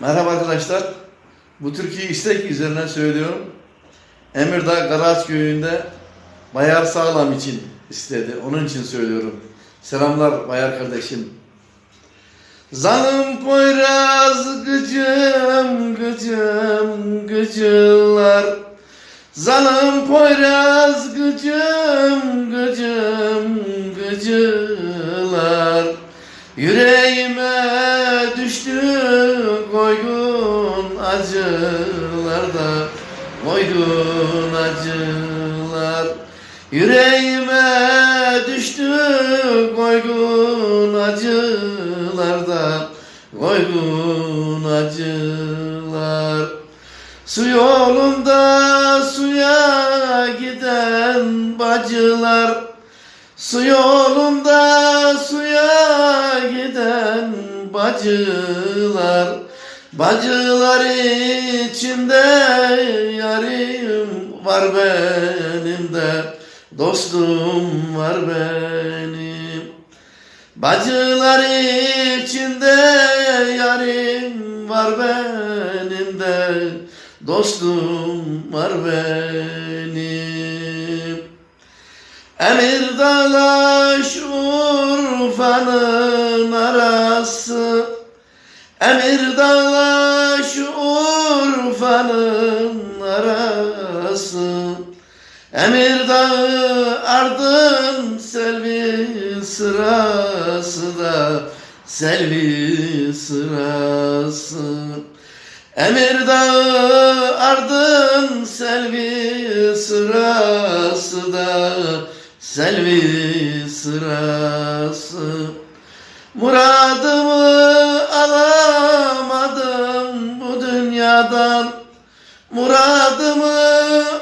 Merhaba arkadaşlar. Bu türküyü istek üzerine söylüyorum. Emirdağ Karaağaç köyünde Bayar Sağlam için istedi. Onun için söylüyorum. Selamlar Bayar kardeşim. Zalim Poyraz gıcım gıcım gıcılar Zalim Poyraz gıcım gıcım gıcılar Yüreğime acılarda Koygun acılar. Yüreğime düştü koygun acılarda Koygun acılar. Su yolunda suya giden bacılar Su yolunda suya giden bacılar Bacılar içinde yarim var benim de. Dostum var benim. Bacılar içinde yarim var benim de. Dostum var benim. Emir Dalaş Urfa'nın arası Emir Dalaş Urfa'nın arası. Emir Dağı ardın selvi sırası da selvi sırası. Emir Dağı ardın selvi sırası da selvi sırası. Muradımı dünyadan muradımı